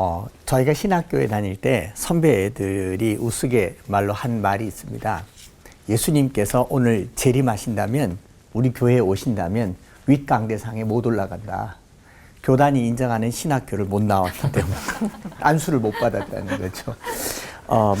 어, 저희가 신학교에 다닐 때 선배들이 우스개 말로 한 말이 있습니다. 예수님께서 오늘 재림하신다면 우리 교회에 오신다면 윗강대상에 못 올라간다. 교단이 인정하는 신학교를 못 나왔기 때문에 안수를 못 받았다는 거죠. 어,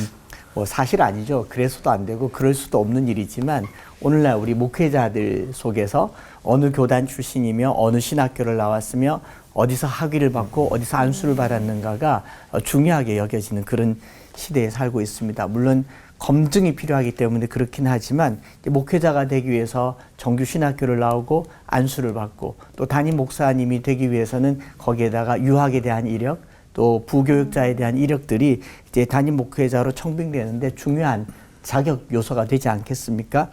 뭐 사실 아니죠. 그래서도 안 되고 그럴 수도 없는 일이지만 오늘날 우리 목회자들 속에서 어느 교단 출신이며 어느 신학교를 나왔으며 어디서 학위를 받고 어디서 안수를 받았는가가 어, 중요하게 여겨지는 그런 시대에 살고 있습니다. 물론 검증이 필요하기 때문에 그렇긴 하지만 목회자가 되기 위해서 정규 신학교를 나오고 안수를 받고 또 담임 목사님이 되기 위해서는 거기에다가 유학에 대한 이력 또 부교육자에 대한 이력들이 이제 담임 목회자로 청빙되는데 중요한 자격 요소가 되지 않겠습니까?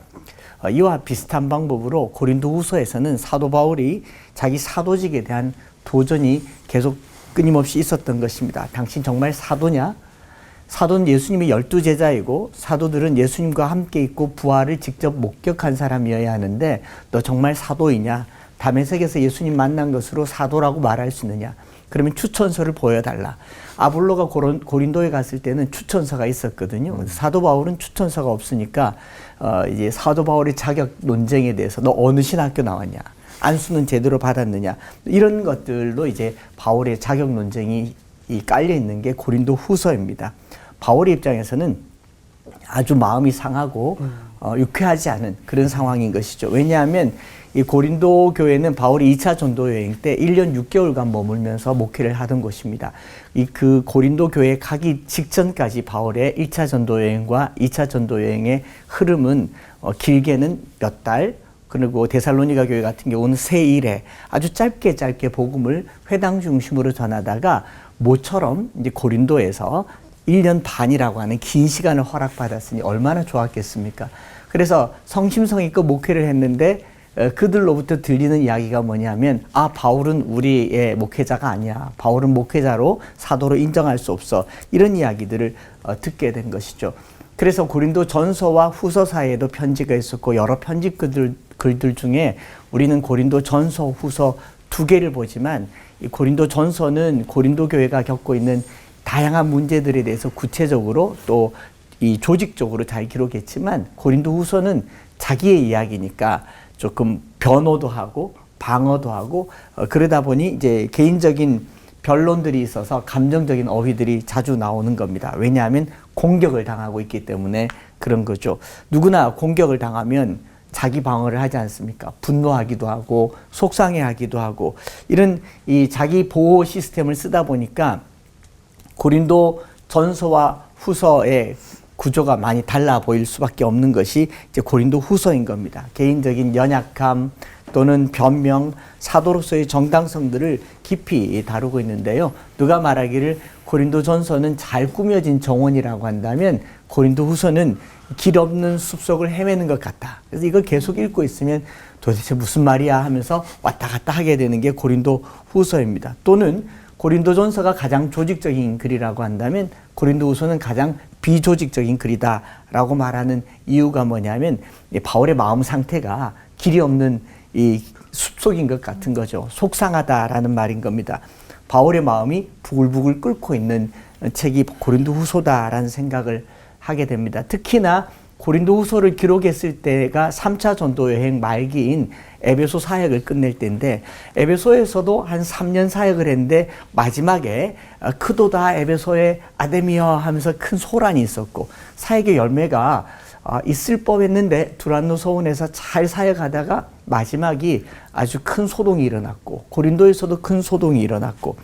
어, 이와 비슷한 방법으로 고린도 후서에서는 사도 바울이 자기 사도직에 대한 도전이 계속 끊임없이 있었던 것입니다. 당신 정말 사도냐? 사도는 예수님의 열두 제자이고 사도들은 예수님과 함께 있고 부활을 직접 목격한 사람이어야 하는데 너 정말 사도이냐? 담에색에서 예수님 만난 것으로 사도라고 말할 수 있느냐? 그러면 추천서를 보여달라. 아볼로가 고린, 고린도에 갔을 때는 추천서가 있었거든요. 사도 바울은 추천서가 없으니까 어, 이제 사도 바울의 자격 논쟁에 대해서 너 어느 신학교 나왔냐? 안수는 제대로 받았느냐? 이런 것들로 이제 바울의 자격 논쟁이 이 깔려 있는 게 고린도 후서입니다. 바울의 입장에서는 아주 마음이 상하고 어, 유쾌하지 않은 그런 상황인 것이죠. 왜냐하면 이 고린도 교회는 바울이 2차 전도 여행 때 1년 6개월간 머물면서 목회를 하던 곳입니다. 이 그 고린도 교회 가기 직전까지 바울의 1차 전도 여행과 2차 전도 여행의 흐름은 어, 길게는 몇 달, 그리고 데살로니가 교회 같은 경우는 세 일에 아주 짧게 짧게 복음을 회당 중심으로 전하다가 모처럼 이제 고린도에서 1년 반이라고 하는 긴 시간을 허락받았으니 얼마나 좋았겠습니까? 그래서 성심성의껏 목회를 했는데 어, 그들로부터 들리는 이야기가 뭐냐면 아 바울은 우리의 목회자가 아니야. 바울은 목회자로 사도로 인정할 수 없어. 이런 이야기들을 어, 듣게 된 것이죠. 그래서 고린도 전서와 후서 사이에도 편지가 있었고 여러 편지 글들, 글들 중에 우리는 고린도 전서, 후서 두 개를 보지만 이 고린도 전서는 고린도 교회가 겪고 있는 다양한 문제들에 대해서 구체적으로 또 이 조직적으로 잘 기록했지만 고린도 후서는 자기의 이야기니까 조금 변호도 하고 방어도 하고 어, 그러다 보니 이제 개인적인 변론들이 있어서 감정적인 어휘들이 자주 나오는 겁니다. 왜냐하면 공격을 당하고 있기 때문에 그런 거죠. 누구나 공격을 당하면 자기 방어를 하지 않습니까? 분노하기도 하고 속상해하기도 하고 이런 이 자기 보호 시스템을 쓰다 보니까 고린도 전서와 후서의 구조가 많이 달라 보일 수밖에 없는 것이 이제 고린도 후서인 겁니다. 개인적인 연약함 또는 변명, 사도로서의 정당성들을 깊이 다루고 있는데요. 누가 말하기를 고린도 전서는 잘 꾸며진 정원이라고 한다면 고린도 후서는 길 없는 숲속을 헤매는 것 같다. 그래서 이걸 계속 읽고 있으면 도대체 무슨 말이야 하면서 왔다 갔다 하게 되는 게 고린도 후서입니다. 또는 고린도전서가 가장 조직적인 글이라고 한다면 고린도후서는 가장 비조직적인 글이다라고 말하는 이유가 뭐냐면 바울의 마음 상태가 길이 없는 이 숲속인 것 같은 거죠. 속상하다라는 말인 겁니다. 바울의 마음이 부글부글 끓고 있는 책이 고린도후서다라는 생각을 하게 됩니다. 특히나 고린도후서를 기록했을 때가 3차 전도 여행 말기인 에베소 사역을 끝낼 때인데 에베소에서도 한 3년 사역을 했는데 마지막에 어, 크도다 에베소의 아데미어 하면서 큰 소란이 있었고 사역의 열매가 어, 있을 법했는데 두란노 서원에서 잘 사역하다가 마지막이 아주 큰 소동이 일어났고 고린도에서도 큰 소동이 일어났고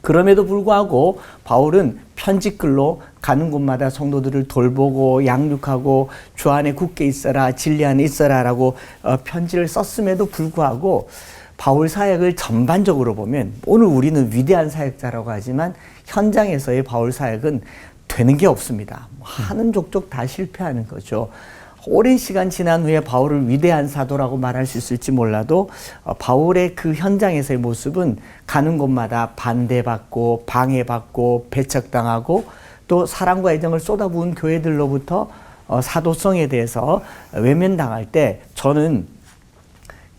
그럼에도 불구하고 바울은 편집글로 가는 곳마다 성도들을 돌보고 양육하고 주 안에 굳게 있어라 진리 안에 있어라라고 어, 편지를 썼음에도 불구하고 바울 사역을 전반적으로 보면 오늘 우리는 위대한 사역자라고 하지만 현장에서의 바울 사역은 되는 게 없습니다. 하는 족족 다 실패하는 거죠. 오랜 시간 지난 후에 바울을 위대한 사도라고 말할 수 있을지 몰라도 어, 바울의 그 현장에서의 모습은 가는 곳마다 반대받고 방해받고 배척당하고 또 사랑과 애정을 쏟아부은 교회들로부터 어, 사도성에 대해서 외면당할 때 저는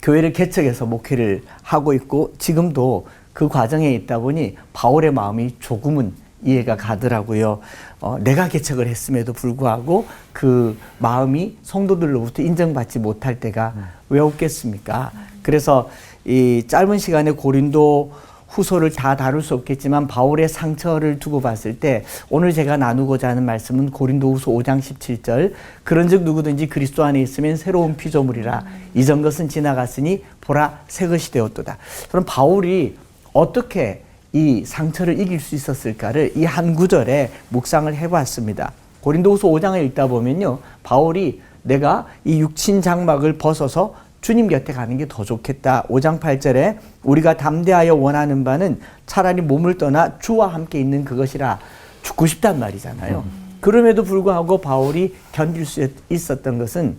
교회를 개척해서 목회를 하고 있고 지금도 그 과정에 있다 보니 바울의 마음이 조금은 이해가 가더라고요. 어, 내가 개척을 했음에도 불구하고 그 마음이 성도들로부터 인정받지 못할 때가 왜 없겠습니까? 그래서 이 짧은 시간에 고린도 후소를 다 다룰 수 없겠지만 바울의 상처를 두고 봤을 때 오늘 제가 나누고자 하는 말씀은 고린도후서 5장 17절 그런즉 누구든지 그리스도 안에 있으면 새로운 피조물이라 이전 것은 지나갔으니 보라 새 것이 되었도다. 그럼 바울이 어떻게 이 상처를 이길 수 있었을까를 이 한 구절에 묵상을 해봤습니다. 고린도후서 5장을 읽다 보면요, 바울이 내가 이 육신 장막을 벗어서 주님 곁에 가는 게 더 좋겠다. 5장 8절에 우리가 담대하여 원하는 바는 차라리 몸을 떠나 주와 함께 있는 그것이라 죽고 싶단 말이잖아요. 그럼에도 불구하고 바울이 견딜 수 있었던 것은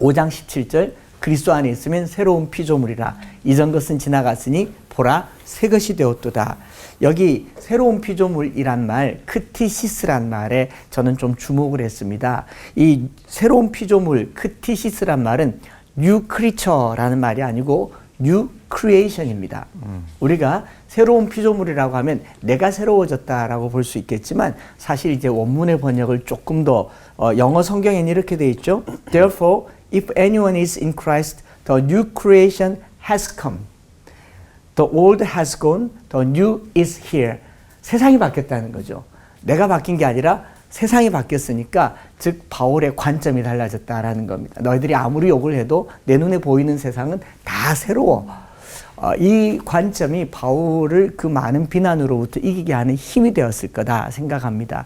5장 17절 그리스도 안에 있으면 새로운 피조물이라 이전 것은 지나갔으니 보라 새 것이 되었도다. 여기 새로운 피조물이란 말 크티시스란 말에 저는 좀 주목을 했습니다. 이 새로운 피조물 크티시스란 말은 new creature라는 말이 아니고 new creation입니다. 우리가 새로운 피조물이라고 하면 내가 새로워졌다라고 볼 수 있겠지만 사실 이제 원문의 번역을 조금 더 어, 영어 성경에는 이렇게 돼 있죠. Therefore, if anyone is in Christ, the new creation has come. The old has gone, the new is here. 세상이 바뀌었다는 거죠. 내가 바뀐 게 아니라 세상이 바뀌었으니까 즉 바울의 관점이 달라졌다라는 겁니다. 너희들이 아무리 욕을 해도 내 눈에 보이는 세상은 다 새로워. 어, 이 관점이 바울을 그 많은 비난으로부터 이기게 하는 힘이 되었을 거다 생각합니다.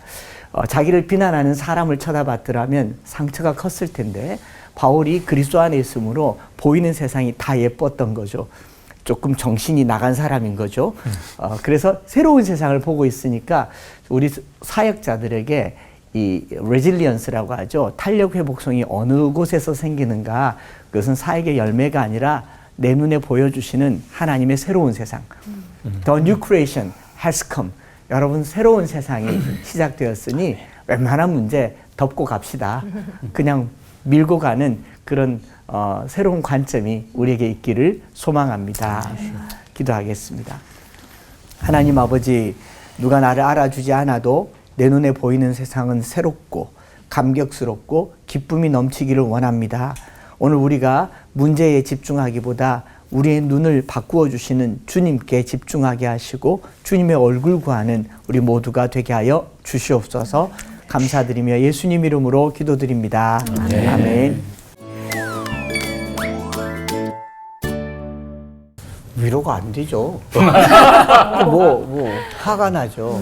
어, 자기를 비난하는 사람을 쳐다봤더라면 상처가 컸을 텐데 바울이 그리스도 안에 있으므로 보이는 세상이 다 예뻤던 거죠. 조금 정신이 나간 사람인 거죠. 어, 그래서 새로운 세상을 보고 있으니까 우리 사역자들에게 이 레질리언스라고 하죠. 탄력 회복성이 어느 곳에서 생기는가? 그것은 사역의 열매가 아니라 내 눈에 보여주시는 하나님의 새로운 세상. The new creation has come. 여러분 새로운 세상이 시작되었으니 웬만한 문제 덮고 갑시다. 그냥 밀고 가는 그런 어, 새로운 관점이 우리에게 있기를 소망합니다. 기도하겠습니다. 하나님 아버지, 누가 나를 알아주지 않아도 내 눈에 보이는 세상은 새롭고 감격스럽고 기쁨이 넘치기를 원합니다. 오늘 우리가 문제에 집중하기보다 우리의 눈을 바꾸어 주시는 주님께 집중하게 하시고 주님의 얼굴 구하는 우리 모두가 되게 하여 주시옵소서 감사드리며 예수님 이름으로 기도드립니다. 아멘. 위로가 안 되죠. 뭐, 뭐, 화가 나죠.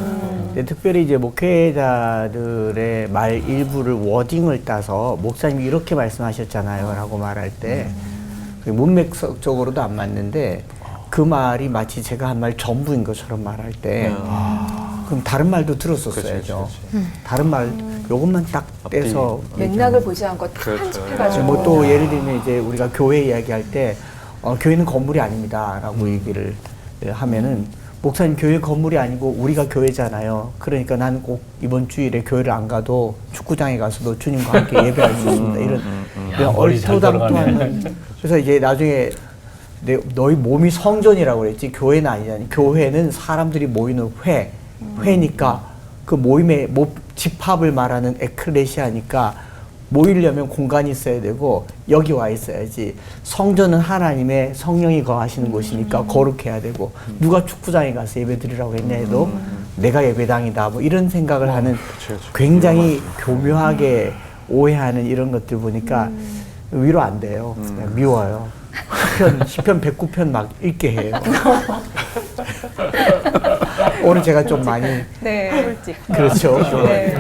근데 특별히 이제 목회자들의 말 일부를 워딩을 따서 목사님이 이렇게 말씀하셨잖아요. 라고 말할 때, 문맥적으로도 안 맞는데, 그 말이 마치 제가 한 말 전부인 것처럼 말할 때, 그럼 다른 말도 들었었어야죠. 다른 말, 요것만 딱 떼서. 맥락을 보지 않고 그렇죠. 편집해가지고 뭐 또 예를 들면 이제 우리가 교회 이야기할 때 어, 교회는 건물이 아닙니다라고 얘기를 하면은 목사님 교회 건물이 아니고 우리가 교회잖아요. 그러니까 나는 꼭 이번 주일에 교회를 안 가도 축구장에 가서도 주님과 함께 예배할 수 있습니다. 이런 그냥 머리 잘 얼토당토하는 그래서 이제 나중에 내, 너희 몸이 성전이라고 그랬지. 교회는 아니잖니 교회는 사람들이 모이는 회 회니까 그 모임의 모, 집합을 말하는 에클레시아니까 모이려면 공간이 있어야 되고 여기 와 있어야지. 성전은 하나님의 성령이 거하시는 곳이니까 거룩해야 되고 누가 축구장에 가서 예배 드리라고 했냐 해도 내가 예배당이다 뭐 이런 생각을 하는. 굉장히 교묘하게 오해하는 이런 것들 보니까 위로 안 돼요. 그냥 미워요. 10편, 10편 109편 막 읽게 해요. 오늘 제가 좀 많이 네. 그렇죠. 네.